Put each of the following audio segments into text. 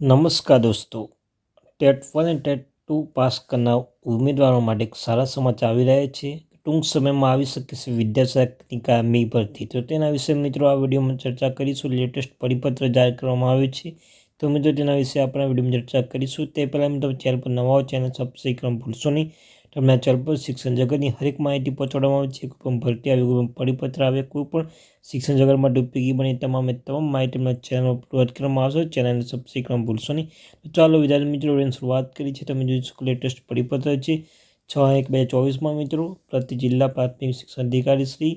નમસ્કાર દોસ્તો. TET one અને ટેટ ટુ પાસ કરનાર ઉમેદવારો માટે એક સારા સમાચાર આવી રહ્યા છે. ટૂંક સમયમાં આવી શકે છે વિદ્યાશાખાની કાયમી ભરતી. તો તેના વિશે મિત્રો આ વિડીયોમાં ચર્ચા કરીશું. લેટેસ્ટ પરિપત્ર જાહેર કરવામાં આવ્યું છે. તો મિત્રો તેના વિશે આપણે વિડીયોમાં ચર્ચા કરીશું. તે પહેલાં મિત્રો ચેનલ પર નવા ચેનલ સબસ્ક્રાઈબ કરવાનું ભૂલશો નહીં. તમને ચેનલ પર શિક્ષણ જગતની હરેક માહિતી પહોંચાડવામાં આવે છે. કોઈ પણ ભરતી આવે, કોઈ પણ પરિપત્ર આવે, કોઈ પણ શિક્ષણ જગત માટે ઉપયોગી બને તમામે તમામ માહિતી તમને ચેનલ અપલોડ કરવામાં આવશે. ચેનલને સબસ્ક્રાઈબ કરવાનું ભૂલશો નહીં. ચાલો, વિદ્યાર્થી મિત્રો શરૂઆત કરી છે તમે જોઈ શકો લેટેસ્ટ પરિપત્ર છે. છ એક બે ચોવીસમાં મિત્રો, પ્રતિ જિલ્લા પ્રાથમિક શિક્ષણ અધિકારી શ્રી,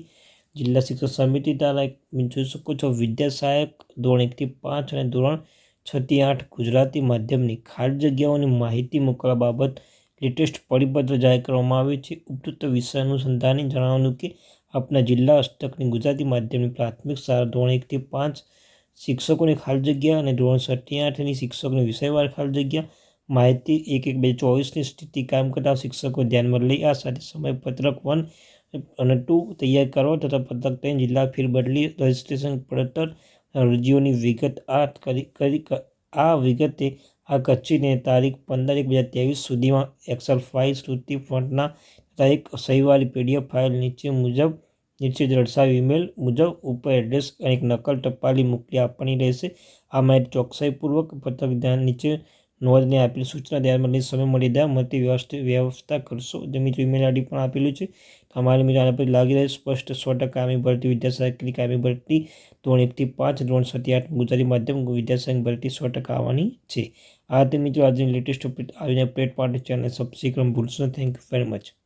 જિલ્લા શિક્ષણ સમિતિ દ્વારા જોઈ શકો છો, વિદ્યા સહાયક ધોરણ એકથી પાંચ અને ધોરણ છથી આઠ ગુજરાતી માધ્યમની ખાલી જગ્યાઓની માહિતી મોકલવા બાબત લેટેસ્ટ પરિપત્ર જાહેર કરવામાં આવ્યું છે. ઉપયુક્ત વિષય અનુસંધાને જણાવવાનું કે, આપના જિલ્લા અષ્ટકની ગુજરાતી માધ્યમની પ્રાથમિક શાળા ધોરણ એકથી પાંચ શિક્ષકોની ખાલી જગ્યા અને ધોરણ છથી આઠની શિક્ષકોની વિષયવાર ખાલી જગ્યા. માહિતી એક એક બે ચોવીસની સ્થિતિ કામ કરતા શિક્ષકો ધ્યાનમાં લઈ આ સાથે સમયપત્રક વન અને ટુ તૈયાર કરો તથા પત્રક ત્રણ જિલ્લા ફેરબદલી રજિસ્ટ્રેશન પડતર અરજીઓની વિગત આ કરી આ વિગતે આ કચ્છીને તારીખ પંદર એક બે હજાર ત્રેવીસ સુધીમાં એક્સેલ ફાઇલ શ્રુતિ ફોન્ટના તારીખ સહીવાળી પીડીએફ ફાઇલ નીચે મુજબ નીચે દર્શાવી ઈમેલ મુજબ ઉપર એડ્રેસ અને એક નકલ ટપાલી મોકલી આપવાની રહેશે. આ માહિતી ચોકસાઈપૂર્વક પત્રક ધ્યાન નીચે નોંધને આપેલી સૂચના ધ્યાનમાં લઈ સમય મર્યાદા મળતી વ્યવસ્થિત વ્યવસ્થા કરશો. જે મિત્રો ઈમેલ આઈડી પણ આપેલું છે. તમારે મિત્રો આના પર લાગી રહે સ્પષ્ટ સો ટકા કામી ભરતી વિદ્યાશાખની કામી ભરતી, ધોરણ એકથી પાંચ, ધોરણ છથી આઠ, ગુજરાતી માધ્યમ વિદ્યાશાખ ભરતી સો ટકા આવવાની છે. આ તે મિત્રો આજની લેટેસ્ટ અપડેટ આવીને પ્લેટ માટે ચેનલ સબસ્ક્રાઈબ ભૂલશો થેન્ક યુ વેરી મચ